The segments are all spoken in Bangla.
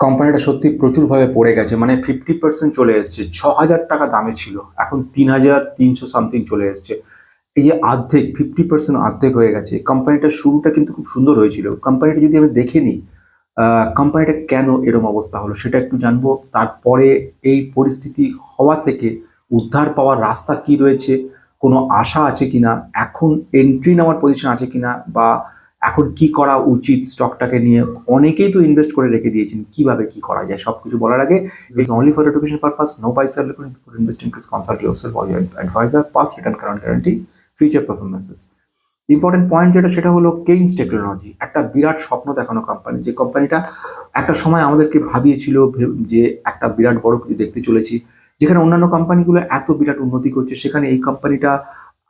কোম্পানিটা সত্যি প্রচুরভাবে পড়ে গেছে মানে ফিফটি পার্সেন্ট চলে এসছে। ছ হাজার টাকা দামে ছিল, এখন তিন হাজার তিনশো সামথিং চলে এসছে। এই যে অর্ধেক ফিফটি পার্সেন্ট অর্ধেক হয়ে গেছে। কোম্পানিটার শুরুটা কিন্তু খুব সুন্দর হয়েছিল। কোম্পানিটা যদি আমি দেখে নিই কোম্পানিটা কেন এরম অবস্থা হলো সেটা একটু জানব। তারপরে এই পরিস্থিতি হওয়া থেকে উদ্ধার পাওয়ার রাস্তা কি রয়েছে? কোনো আশা আছে কিনা? এখন এন্ট্রি নেওয়ার পজিশন আছে কিনা? বা এখন কি করা উচিত স্টকটাকে নিয়ে? অনেকেই তো ইনভেস্ট করে রেখে দিয়েছেন কীভাবে কি করা যায় সব কিছু বলার আগে it's only for education purpose no paisa for investing please consult your self or advisor past return current guarantee future performances important point যেটা, সেটা হলো কেইনস টেকনোলজি একটা বিরাট স্বপ্ন দেখানো কোম্পানি যে কোম্পানিটা একটা সময় আমাদেরকে ভাবিয়েছিল যে একটা বিরাট বড় কিছু দেখতে চলেছি, যেখানে অন্যান্য কোম্পানিগুলো এত বিরাট উন্নতি করছে, সেখানে এই কোম্পানিটা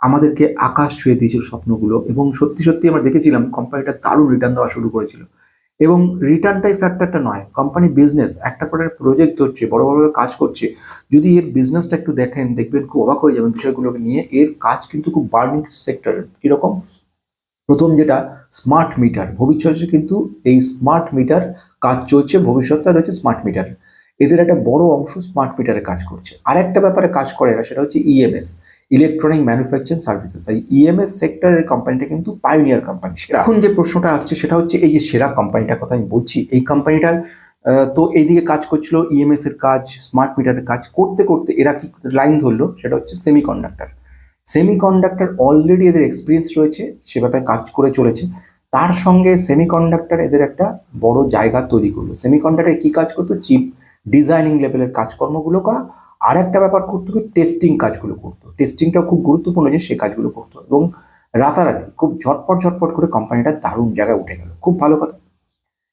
আমাদেরকে আকাশ ছুঁয়ে দিয়েছিল স্বপ্নগুলো এবং সত্যি সত্যি আমরা দেখেছিলাম কোম্পানিটা দারুণ রিটার্ন দেওয়া শুরু করেছিল। এবং রিটার্নটাই ফ্যাক্টরটা নয় কোম্পানি বিজনেস একটা পরে প্রজেক্ট হচ্ছে বড় বড়ভাবে কাজ করছে। যদি এর বিজনেসটা একটু দেখেন, দেখবেন খুব অবাক হয়ে যাবেন বিষয়গুলোকে নিয়ে। এর কাজ কিন্তু খুব বার্নিং সেক্টর কীরকম? প্রথম যেটা স্মার্ট মিটার ভবিষ্যতে কিন্তু এই স্মার্ট মিটার কাজ চলছে, ভবিষ্যৎটা রয়েছে স্মার্ট মিটার এদের একটা বড় অংশ স্মার্ট মিটারে কাজ করছে। আর একটা ব্যাপারে কাজ করে এরা, সেটা হচ্ছে ইএমএস ইলেকট্রনিক ম্যানুফ্যাকচারিং সার্ভিসেস এই ইএমএস সেক্টরের কোম্পানিটা কিন্তু পাইনিয়ার কোম্পানি এখন যে প্রশ্নটা আসছে সেটা হচ্ছে, এই যে সেরা কোম্পানিটার কথা আমি বলছি, এই কোম্পানিটার তো এইদিকে কাজ করছিল ইএমএস এর কাজ স্মার্ট মিটারের কাজ করতে করতে এরা কি লাইন ধরলো? সেটা হচ্ছে semiconductor semiconductor already এদের এক্সপিরিয়েন্স রয়েছে, সে ব্যাপারে কাজ করে চলেছে। তার সঙ্গে সেমি কন্ডাক্টর এদের একটা বড় জায়গা তৈরি করল। সেমি কন্ডাক্টরে কি কাজ করতো? চিপ ডিজাইনিং লেভেলের কাজকর্মগুলো করা। আর একটা ব্যাপার করতো কি টেস্টিং কাজগুলো করতো। টেস্টিংটাও খুব গুরুত্বপূর্ণ যে সে কাজগুলো করতো এবং রাতারাতি খুব ঝটপট ঝটপট করে কোম্পানিটা দারুণ জায়গায় উঠে গেল। খুব ভালো কথা।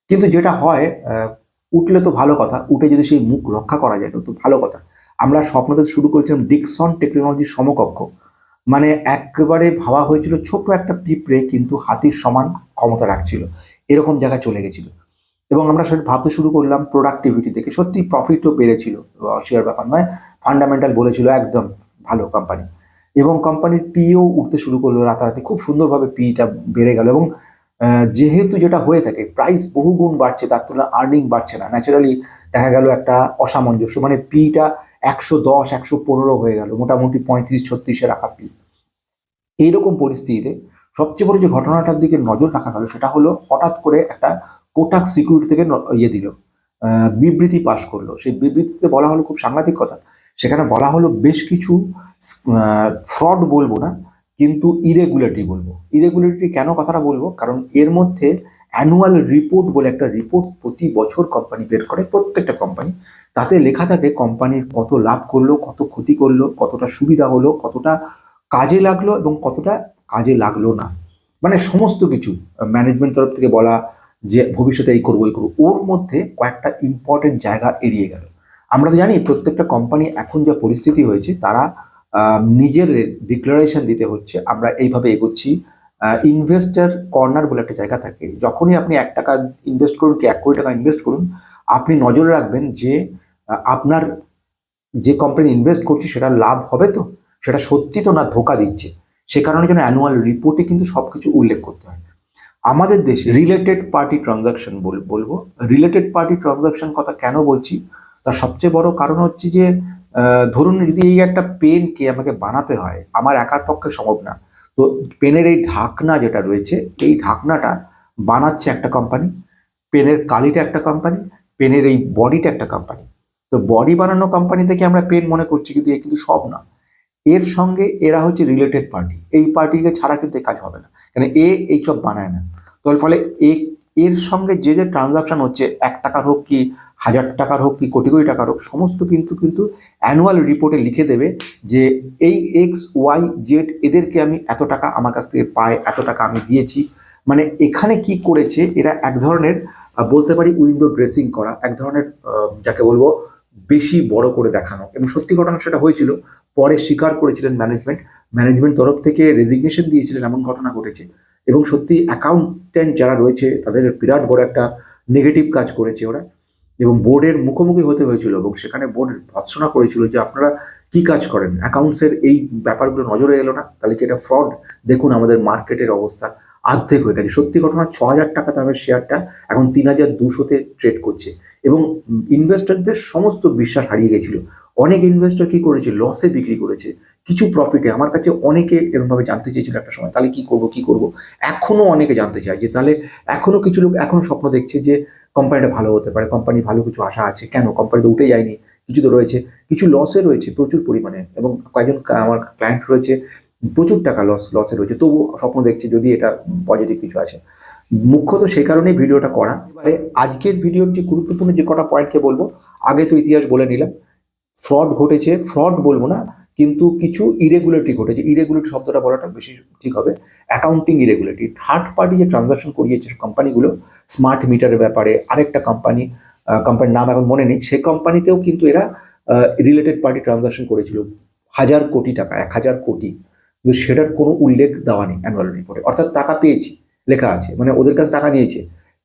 কিন্তু যেটা হয় উঠলে তো ভালো কথা, উঠে যদি সেই মুখ রক্ষা করা যায় তো ভালো কথা। আমরা স্বপ্নতে শুরু করেছিলাম ডিকসন টেকনোলজির সমকক্ষ। মানে একেবারে ভাবা হয়েছিল ছোট একটা পিঁপড়ে কিন্তু হাতির সমান ক্ষমতা রাখছিল। এরকম জায়গায় চলে গেছিল। এবং আমরা সেটা ভাবতে শুরু করলাম প্রোডাক্টিভিটি থেকে সত্যি প্রফিটও বেড়েছিল। শেয়ার ব্যাপার নয় ফান্ডামেন্টাল বলেছিল একদম ভালো কোম্পানি এবং কোম্পানির পিও উঠতে শুরু করল রাতারাতি। খুব সুন্দরভাবে পিটা বেড়ে গেল এবং যেহেতু যেটা হয়ে থাকে প্রাইস বহু গুণ বাড়ছে, তার তুলনায় আর্নিং বাড়ছে না। ন্যাচারালি দেখা গেল একটা অসামঞ্জস্য। মানে পিটা একশো দশ, একশো পনেরো হয়ে গেল। মোটামুটি পঁয়ত্রিশ, ছত্রিশে রাখা পি এইরকম পরিস্থিতিতে সবচেয়ে বড় যে ঘটনাটার দিকে নজর রাখা গেল, সেটা হলো হঠাৎ করে একটা কোটাক সিকিউরিটি থেকে ইয়ে দিল বিবৃতি পাশ করল। সেই বিবৃতিতে বলা হলো খুব সাংঘাতিক কথা, সেখানে বলা হলো বেশ কিছু ফ্রড বলব না, কিন্তু ইরেগুলারিটি বলব। ইরেগুলারিটি কেন কথাটা বলব? কারণ এর মধ্যে অ্যানুয়াল রিপোর্ট বলে একটা রিপোর্ট প্রতি বছর কোম্পানি বের করে, প্রত্যেকটা কোম্পানি তাতে লেখা থাকে কোম্পানির কত লাভ করল, কত ক্ষতি করল, কতটা সুবিধা হলো, কতটা কাজে লাগল এবং কতটা কাজে লাগল না। মানে সমস্ত কিছু ম্যানেজমেন্ট তরফ থেকে বলা যে ভবিষ্যতে এই করব এই করব, ওর মধ্যে কয়েকটা ইম্পর্টেন্ট জায়গা এড়িয়ে গেল। আমরা তো জানি প্রত্যেকটা কোম্পানি এখন যা পরিস্থিতি হয়েছে, তারা নিজের ডিক্লারেশন দিতে হচ্ছে, আমরা এইভাবে এগোচ্ছি। ইনভেস্টার কর্নার বলে একটা জায়গা থাকে। যখনই আপনি এক টাকা ইনভেস্ট করুন কি এক কোটি টাকা ইনভেস্ট করুন, আপনি নজরে রাখবেন যে আপনার যে কোম্পানি ইনভেস্ট করছে, সেটা লাভ হবে তো? সেটা সত্যি তো না ধোকা দিচ্ছে? সে কারণে যেন অ্যানুয়াল রিপোর্টে কিন্তু সব কিছু উল্লেখ করতে হয়। আমাদের দেশে রিলেটেড পার্টি ট্রানজাকশন বলব। রিলেটেড পার্টি ট্রানজাকশন কথা কেন বলছি? তার সবচেয়ে বড় কারণ হচ্ছে যে ধরুন যদি এই একটা পেনকে আমাকে বানাতে হয়, আমার একার পক্ষে সম্ভব না। তো পেনের এই ঢাকনা যেটা রয়েছে, এই ঢাকনাটা বানাচ্ছে একটা কোম্পানি পেনের কালিটা একটা কোম্পানি পেনের এই বডিটা একটা কোম্পানি তো বডি বানানো কোম্পানি থেকে আমরা পেন মনে করছি, কিন্তু এ কিন্তু সব না। এর সঙ্গে এরা হচ্ছে রিলেটেড পার্টি এই পার্টিকে ছাড়া কিন্তু কাজ হবে না। কেন এ এইসব বানায় না। তো ফলে এ, এর সঙ্গে যে যে ট্রানজাকশান হচ্ছে, এক টাকার হোক কি হাজার টাকার হোক কি কোটি কোটি টাকার হোক, সমস্ত কিন্তু কিন্তু অ্যানুয়াল রিপোর্টে লিখে দেবে যে এই এক্স ওয়াই জেড এদেরকে আমি এত টাকা আমার কাছ থেকে পাই এত টাকা আমি দিয়েছি। মানে এখানে কি করেছে, এরা এক ধরনের বলতে পারি উইন্ডো ড্রেসিং করা, এক ধরনের যাকে বলব বেশি বড় করে দেখানো। এবং সত্যি ঘটনা সেটা হয়েছিল, পরে স্বীকার করেছিলেন ম্যানেজমেন্ট ম্যানেজমেন্ট তরফ থেকে রেজিগনেশন দিয়েছিলেন এমন ঘটনা ঘটেছে। এবং সত্যি অ্যাকাউন্টেন্ট যারা রয়েছে, তাদের বিরাট বড় একটা নেগেটিভ কাজ করেছে ওরা। এবং বোর্ডের মুখোমুখি হতে হয়েছিল এবং সেখানে বোর্ড ভৎসনা করেছিল যে আপনারা কি কাজ করেন? অ্যাকাউন্টসের এই ব্যাপারগুলো নজরে এলো না? তাহলে কি এটা ফ্রড দেখুন আমাদের মার্কেটের অবস্থা। অর্ধেক হয়ে গেছে। সত্যি ঘটনা ছ হাজার টাকা দামের শেয়ারটা এখন তিন হাজার দুশোতে ট্রেড করছে। এবং ইনভেস্টরদের সমস্ত বিশ্বাস হারিয়ে গেছিল। অনেক ইনভেস্টর কি করেছে? লসে বিক্রি করেছে। কিছু প্রফিটে আমার কাছে অনেকে এরকমভাবে জানতে চেয়েছিল একটা সময়, তাহলে কি করব কি করব? এখনও অনেকে জানতে চায় যে, তাহলে এখনও কিছু লোক এখনও স্বপ্ন দেখছে যে কোম্পানিটা ভালো হতে পারে কোম্পানি ভালো কিছু আশা আছে। কেন? কোম্পানি তো উঠে যায়নি। কিছু তো রয়েছে। কিছু লসে রয়েছে প্রচুর পরিমাণে। এবং কয়েকজন আমার ক্লায়েন্ট রয়েছে। প্রচুর টাকা লস লসে রয়েছে। তবুও স্বপ্ন দেখছে যদি এটা পজিটিভ কিছু আছে। মুখ্যত সেই কারণেই ভিডিওটা করা। এবারে আজকের ভিডিওর যে গুরুত্বপূর্ণ যে কটা পয়েন্টকে বলব, আগে তো ইতিহাস বলে নিলাম। ফ্রড ঘটেছে ফ্রড বলব না, কিন্তু কিছু ইরেগুলারিটি ঘটেছে। ইরেগুলারিটি শব্দটা বলাটা বেশি ঠিক হবে। অ্যাকাউন্টিং ইরেগুলারিটি থার্ড পার্টি যে ট্রানজাকশন করিয়েছে কোম্পানিগুলো স্মার্ট মিটারের ব্যাপারে আরেকটা কোম্পানি কোম্পানির নাম এখন মনে নেই। সেই কোম্পানিতেও কিন্তু এরা রিলেটেড পার্টি ট্রানজাকশন করেছিল। হাজার কোটি টাকা, এক হাজার কোটি। কিন্তু সেটার কোনো উল্লেখ দেওয়া নেই অ্যানুয়াল রিপোর্টে অর্থাৎ টাকা পেয়েছি, লেখা আছে মানে ওদের কাছে টাকা নিয়েছে।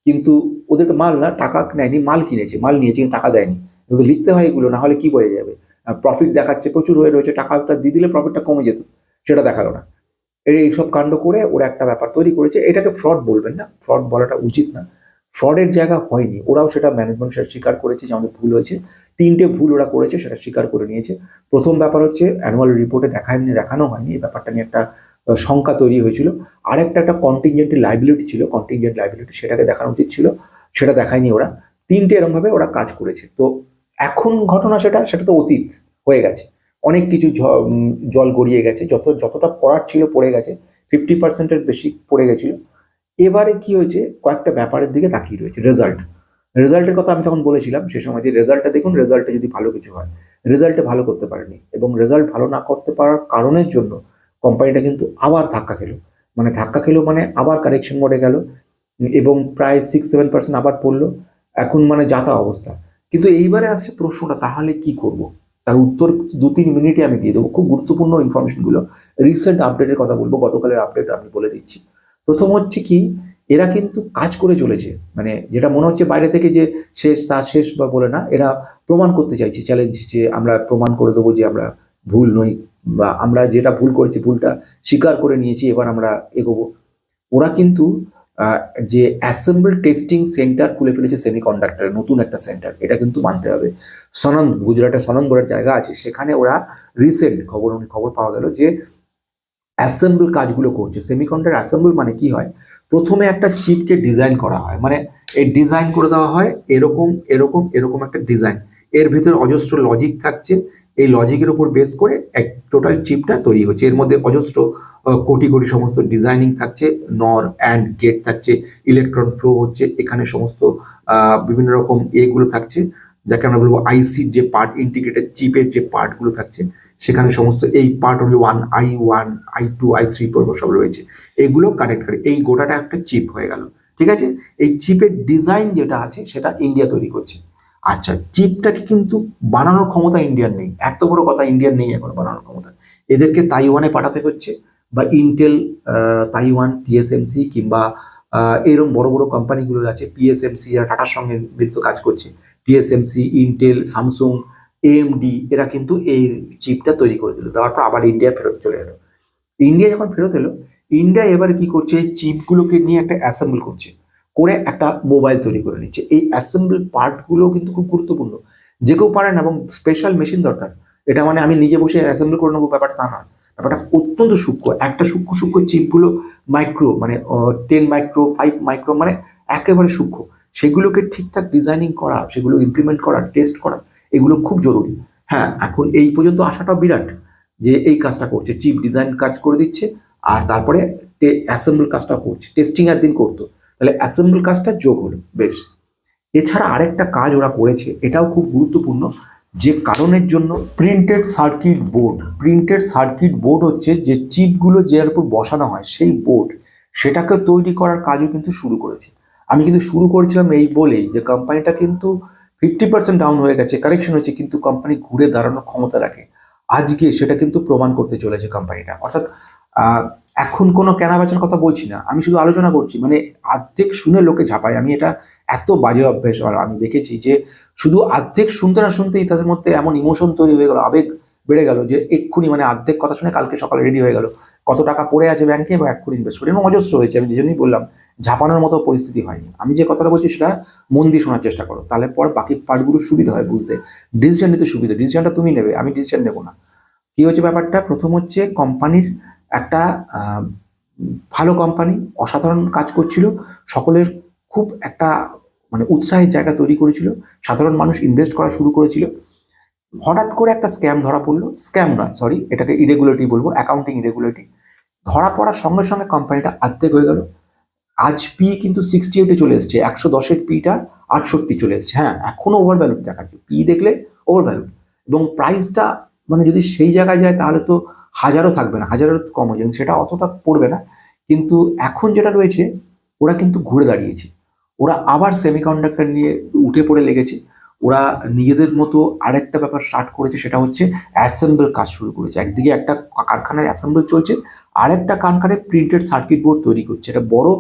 কিন্তু ওদেরকে মাল না, টাকা নেয়নি, মাল কিনেছে, মাল নিয়েছে, কিন্তু টাকা দেয়নি। কিন্তু লিখতে হয় এগুলো, না হলে কি বোঝা যাবে? প্রফিট দেখাচ্ছে, প্রচুর হয়ে রয়েছে, টাকাটা দিয়ে দিলে প্রফিটটা কমে যেত, সেটা দেখাল না। এই এইসব কাণ্ড করে ওরা একটা ব্যাপার তৈরি করেছে, এটাকে ফ্রড বলবেন না ফ্রড বলাটা উচিত না। ফ্রডের জায়গা হয়নি। ওরাও সেটা ম্যানেজমেন্ট সেটা স্বীকার করেছে যে আমাদের ভুল হয়েছে। তিনটে ভুল ওরা করেছে, সেটা স্বীকার করে নিয়েছে। প্রথম ব্যাপার হচ্ছে অ্যানুয়াল রিপোর্টে দেখায়নি দেখানো হয়নি। এই ব্যাপারটা নিয়ে একটা শঙ্কা তৈরি হয়েছিল। আরেকটা একটা কন্টিনজেন্ট লাইবিলিটি ছিল কন্টিনজেন্ট লাইবিলিটি সেটাকে দেখানো উচিত ছিল। সেটা দেখায়নি ওরা। তিনটে এরকমভাবে ওরা কাজ করেছে। তো এখন ঘটনা সেটা সেটা তো অতীত হয়ে গেছে। অনেক কিছু জল গড়িয়ে গেছে। যত, যতটা পড়ার ছিল পড়ে গেছে। ফিফটি পার্সেন্টের বেশি পড়ে গেছিল। এবারে কি হয়েছে? কয়েকটা ব্যাপারের দিকে তাকিয়ে রয়েছে রেজাল্ট রেজাল্টের কথা আমি তখন বলেছিলাম, সে সময় যে রেজাল্টটা দেখুন রেজাল্টে যদি ভালো কিছু হয় রেজাল্টে ভালো করতে পারেনি এবং রেজাল্ট ভালো না করতে পারার কারণের জন্য কোম্পানিটা কিন্তু আবার ধাক্কা খেলো। মানে ধাক্কা খেলো মানে আবার কারেকশন মোডে গেল এবং প্রায় সিক্স সেভেন পার্সেন্ট আবার পড়ল। এখন মানে যাতা অবস্থা। কিন্তু এইবারে আসছে প্রশ্নটা, তাহলে কি করব? তার উত্তর দু, তিন মিনিটে আমি দিয়ে দেবো। খুব গুরুত্বপূর্ণ ইনফরমেশনগুলো রিসেন্ট আপডেটের কথা বলব, গতকালের আপডেট আমি বলে দিচ্ছি। প্রথম হচ্ছে কি, এরা কিন্তু কাজ করে চলেছে। মানে যেটা মনে হচ্ছে বাইরে থেকে যে শেষ তা শেষ বা বলে না, এরা প্রমাণ করতে চাইছে চ্যালেঞ্জ যে আমরা প্রমাণ করে দেবো যে আমরা ভুল নই বা আমরা যেটা ভুল করেছি, ভুলটা স্বীকার করে নিয়েছি, এবার আমরা এগোবো। ওরা কিন্তু যে অ্যাসেম্বল টেস্টিং সেন্টার খুলে ফেলেছে সেমি সেমিকন্ডাক্টরের নতুন একটা সেন্টার এটা কিন্তু মানতে হবে। সনন্দ, গুজরাটের সনন্দ বলে জায়গা আছে, সেখানে ওরা রিসেন্ট খবর খবর পাওয়া গেল যে অ্যাসেম্বল কাজগুলো করছে। সেমিকন্ডাক্টর অ্যাসেম্বল মানে কি হয়? প্রথমে একটা চিপকে ডিজাইন করা হয়। মানে এই ডিজাইন করে দেওয়া হয়, এরকম এরকম এরকম একটা ডিজাইন এর ভিতরে অজস্র লজিক থাকছে। এই লজিকের উপর বেস করে এক টোটাল চিপটা তৈরি হচ্ছে। এর মধ্যে অজস্র কোটি কোটি সমস্ত ডিজাইনিং থাকছে। নর অ্যান্ড গেট থাকছে। ইলেকট্রন ফ্লো হচ্ছে। এখানে সমস্ত বিভিন্ন রকম এগুলো থাকছে। যাকে আমরা বলব আইসির যে পার্ট ইন্টিগ্রেটেড চিপের যে পার্টগুলো থাকছে। সেখানে সমস্ত এই পার্ট হলো one I one I two I three পর্ব সব রয়েছে। এগুলো কানেক্ট করে। এই গোটাটা একটা চিপ হয়ে গেল। ঠিক আছে? এই চিপের ডিজাইন যেটা আছে সেটা ইন্ডিয়া তৈরি করছে। আচ্ছা চিপটাকে কিন্তু বানানোর ক্ষমতা ইন্ডিয়ার নেই। এত বড় কথা ইন্ডিয়ার নেই এখন বানানোর ক্ষমতা। এদেরকে তাইওয়ানে পাঠাতে হচ্ছে বা ইন্টেল তাইওয়ান টিএসএমসি কিংবা আহ, এরকম বড় বড় কোম্পানিগুলো আছে পিএসএমসি আর টাটার সঙ্গে মিলিত কাজ করছে টিএসএমসি ইন্টেল স্যামসুং এএমডি এরা কিন্তু এই চিপটা তৈরি করে দিল। দেওয়ার পর আবার ইন্ডিয়া ফেরত চলে এলো। ইন্ডিয়া যখন ফেরত এলো ইন্ডিয়া এবারে কি করছে? চিপগুলোকে নিয়ে একটা অ্যাসেম্বল করছে। করে একটা মোবাইল তৈরি করে নিচ্ছে। এই অ্যাসেম্বল পার্টগুলো কিন্তু খুব গুরুত্বপূর্ণ। যে কেউ পারে না এবং স্পেশাল মেশিন দরকার। এটা মানে আমি নিজে বসে অ্যাসেম্বল করে নেব, ব্যাপারটা তা নয়। ব্যাপারটা অত্যন্ত সূক্ষ্ম। একটা সূক্ষ্ম সূক্ষ্ম চিপগুলো মাইক্রো মানে টেন মাইক্রো ফাইভ মাইক্রো মানে একেবারে সূক্ষ্ম। সেগুলোকে ঠিকঠাক ডিজাইনিং করা, সেগুলো ইমপ্লিমেন্ট করা টেস্ট করা এগুলো খুব জরুরি। হ্যাঁ এখন এই পর্যন্ত আসাটা বিরাট যে এই কাজটা করছে। চিপ ডিজাইন কাজ করে দিচ্ছে আর তারপরে অ্যাসেম্বল কাজটা করছে। টেস্টিং এর দিন করতো। তাহলে অ্যাসেম্বল কাজটা যোগ হলো। বেশ। এছাড়া আরেকটা কাজ ওরা করেছে, এটাও খুব গুরুত্বপূর্ণ যে কারণের জন্য printed circuit board printed circuit board হচ্ছে যে চিপগুলো যার উপর বসানো হয়, সেই বোর্ড সেটাকে তৈরি করার কাজও কিন্তু শুরু করেছে। আমি কিন্তু শুরু করেছিলাম এই বলেই যে কোম্পানিটা কিন্তু ফিফটি পার্সেন্ট ডাউন হয়ে গেছে কারেকশন হয়েছে, কিন্তু কোম্পানি ঘুরে দাঁড়ানোর ক্ষমতা রাখে। আজকে সেটা কিন্তু প্রমাণ করতে চলেছে কোম্পানিটা অর্থাৎ এখন কোনো কেনা বেচার কথা বলছি না। আমি শুধু আলোচনা করছি মানে আর্ধেক শুনে লোকে ঝাঁপায়। আমি এটা এত বাজে অভ্যেস, আর আমি দেখেছি যে শুধু আর্ধেক শুনতে না শুনতেই তাদের মধ্যে এমন ইমোশন তৈরি হয়ে গেল, আবেগ বেড়ে গেল যে এক্ষুনি মানে অর্ধেক কথা শুনে কালকে সকালে রেডি হয়ে গেল। কত টাকা পড়ে আছে ব্যাংকে বা এক্ষুনি ইনভেস্ট করে? এবং অজস্র হয়েছে, আমি যেজন্যই বললাম, ঝাপানোর মতো পরিস্থিতি হয়নি। আমি যে কথাটা বলছি সেটা মন দিয়ে শোনার চেষ্টা করো। তাহলে পর বাকি পার্টগুলো সুবিধা হয় বুঝতে। ডিসিশন নিতে সুবিধা ডিসিশনটা তুমি নেবে, আমি ডিসিশন নেব না। কি হচ্ছে ব্যাপারটা? প্রথম হচ্ছে কোম্পানির একটা ভালো কোম্পানি অসাধারণ কাজ করছিল, সকলের খুব একটা মানে উৎসাহের জায়গা তৈরি করেছিল, সাধারণ মানুষ ইনভেস্ট করা শুরু করেছিল। হঠাৎ করে একটা স্ক্যাম ধরা পড়ল। স্ক্যাম নয় সরি এটাকে ইরেগুলেটরি বলব অ্যাকাউন্টিং ইরেগুলেটরি ধরা পড়ার সঙ্গে সঙ্গে কোম্পানিটা আর্ধেক হয়ে গেল। আজ পি কিন্তু সিক্সটি এইটে চলে এসছে, একশো দশের পিটা আটষট্টি চলে এসছে। হ্যাঁ এখনও ওভার ভ্যালু দেখাচ্ছে। পি দেখলে ওভার ভ্যালু এবং প্রাইসটা মানে যদি সেই জায়গায় যায়, তাহলে তো হাজারও থাকবে না হাজারের কম হয়ে যাবে সেটা অতটা পড়বে না। কিন্তু এখন যেটা রয়েছে, ওরা কিন্তু ঘুরে দাঁড়িয়েছে। ওরা আবার সেমিকন্ডাক্টর নিয়ে উঠে পড়ে লেগেছে। ওরা নিজেদের মতো আরেকটা ব্যাপার স্টার্ট করেছে, সেটা হচ্ছে অ্যাসেম্বল কাজ শুরু করেছে। একদিকে একটা কারখানায় অ্যাসেম্বল চলছে, আরেকটা কারখানায় প্রিন্টেড সার্কিট বোর্ড তৈরি করছে। এটা বড়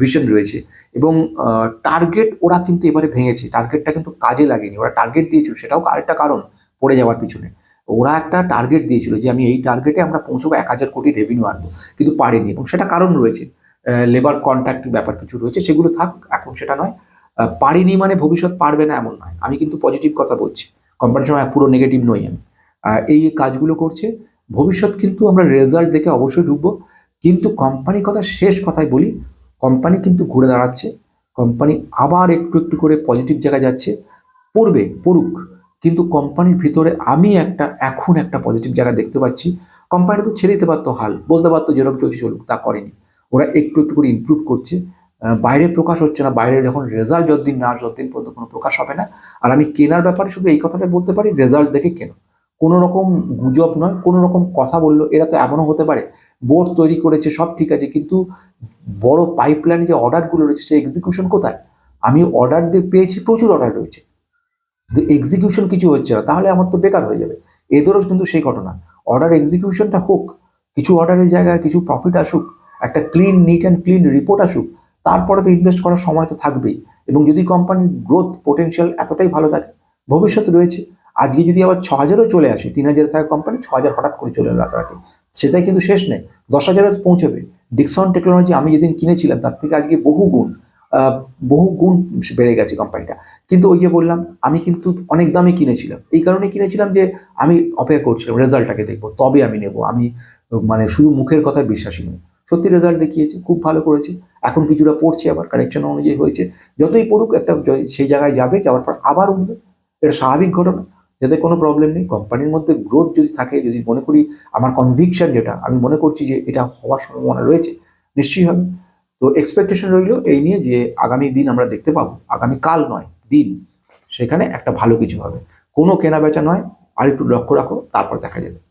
ভিশন রয়েছে। এবং টার্গেট ওরা কিন্তু এবারে ভেঙেছে। টার্গেটটা কিন্তু কাজে লাগেনি। ওরা টার্গেট দিয়েছিল, সেটাও আরেকটা কারণ, পড়ে যাওয়ার পিছনে। ওরা একটা টার্গেট দিয়েছিল যে, আমি এই টার্গেটে আমরা পৌঁছবো, এক হাজার কোটি রেভিনিউ আনব। কিন্তু পারেনি। এবং সেটা কারণ রয়েছে। লেবার কন্ট্রাক্ট ব্যাপার কিছু রয়েছে, সেগুলো থাক, এখন সেটা নয়। পারিনি মানে ভবিষ্যৎ পারবে না এমন নয়। আমি কিন্তু পজিটিভ কথা বলছি। কোম্পানির সময় পুরো নেগেটিভ নই আমি। এই কাজগুলো করছে। ভবিষ্যৎ কিন্তু আমরা রেজাল্ট দেখে অবশ্যই ঢুকবো। কিন্তু কোম্পানির কথা শেষ কথাই বলি কোম্পানি কিন্তু ঘুরে দাঁড়াচ্ছে। কোম্পানি আবার একটু একটু করে পজিটিভ জায়গায় যাচ্ছে। পড়বে, পড়ুক। কিন্তু কোম্পানির ভিতরে আমি একটা, এখন একটা পজিটিভ জায়গা দেখতে পাচ্ছি। কোম্পানি তো ছেড়ে দিতে পারতো হাল, বলতে পারতো যেরকম চলছে চলুক, তা করেনি। ওরা একটু একটু করে ইমপ্রুভ করছে। বাইরে প্রকাশ হচ্ছে না বাইরে যখন রেজাল্ট যতদিন না আসে ততদিন পর্যন্ত কোনো প্রকাশ হবে না। আর আমি কেনার ব্যাপারে শুধু এই কথাটা বলতে পারি রেজাল্ট দেখে কেন। কোনো রকম গুজব নয়, কোনো রকম কথা বলল এরা তো এমনও হতে পারে বোর্ড তৈরি করেছে, সব ঠিক আছে, কিন্তু বড় পাইপলাইনে যে অর্ডারগুলো রয়েছে, সেই এক্সিকিউশন কোথায়? আমি অর্ডার দিয়ে পেয়েছি, প্রচুর অর্ডার রয়েছে। কিন্তু এক্সিকিউশন কিছু হচ্ছে না, তাহলে আমার তো বেকার হয়ে যাবে। এদেরও কিন্তু সেই ঘটনা। অর্ডার এক্সিকিউশনটা হোক, কিছু অর্ডারের জায়গায় কিছু প্রফিট আসুক, একটা clean neat and clean report আসুক তারপরে তো ইনভেস্ট করার সময় তো থাকবেই। এবং যদি কোম্পানির গ্রোথ পোটেনশিয়াল এতটাই ভালো থাকে ভবিষ্যতে রয়েছে, আজকে যদি আবার ছ হাজারও চলে আসে তিন হাজারে থাকা কোম্পানি ছ হাজার হঠাৎ করে চলে রাতারাতি। সেটাই কিন্তু শেষ নেই দশ হাজারে পৌঁছবে। ডিকসন টেকনোলজি আমি যেদিন কিনেছিলাম, তার থেকে আজকে বহু গুণ বহু গুণ বেড়ে গেছে কোম্পানিটা কিন্তু ওই যে বললাম, আমি কিন্তু অনেক দামে কিনেছিলাম। এই কারণে কিনেছিলাম যে, আমি অপেক্ষা করছিলাম, রেজাল্টটাকে দেখব, তবে আমি নেব। আমি মানে শুধু মুখের কথায় বিশ্বাসী নই। সত্যি রেজাল্ট দেখিয়েছে, খুব ভালো করেছে। এখন কিছুটা পড়ছে, আবার কারেকশন অনুযায়ী হয়েছে। যতই পড়ুক, একটা সেই জায়গায় যাবে যাওয়ার পর আবার উঠবে। এটা স্বাভাবিক ঘটনা, যাতে কোনো প্রবলেম নেই। কোম্পানির মধ্যে গ্রোথ যদি থাকে, যদি মনে করি আমার কনভিকশন যেটা, আমি মনে করছি যে এটা হওয়ার সম্ভাবনা রয়েছে, নিশ্চয়ই হবে। তো এক্সপেকটেশন রইল এই নিয়ে যে আগামী দিন আমরা দেখতে পাবো। আগামী কাল নয়, দিন, সেখানে একটা ভালো কিছু হবে। কোনো কেনা বেচা নয় আর একটু লক্ষ্য রাখো, তারপর দেখা যাবে।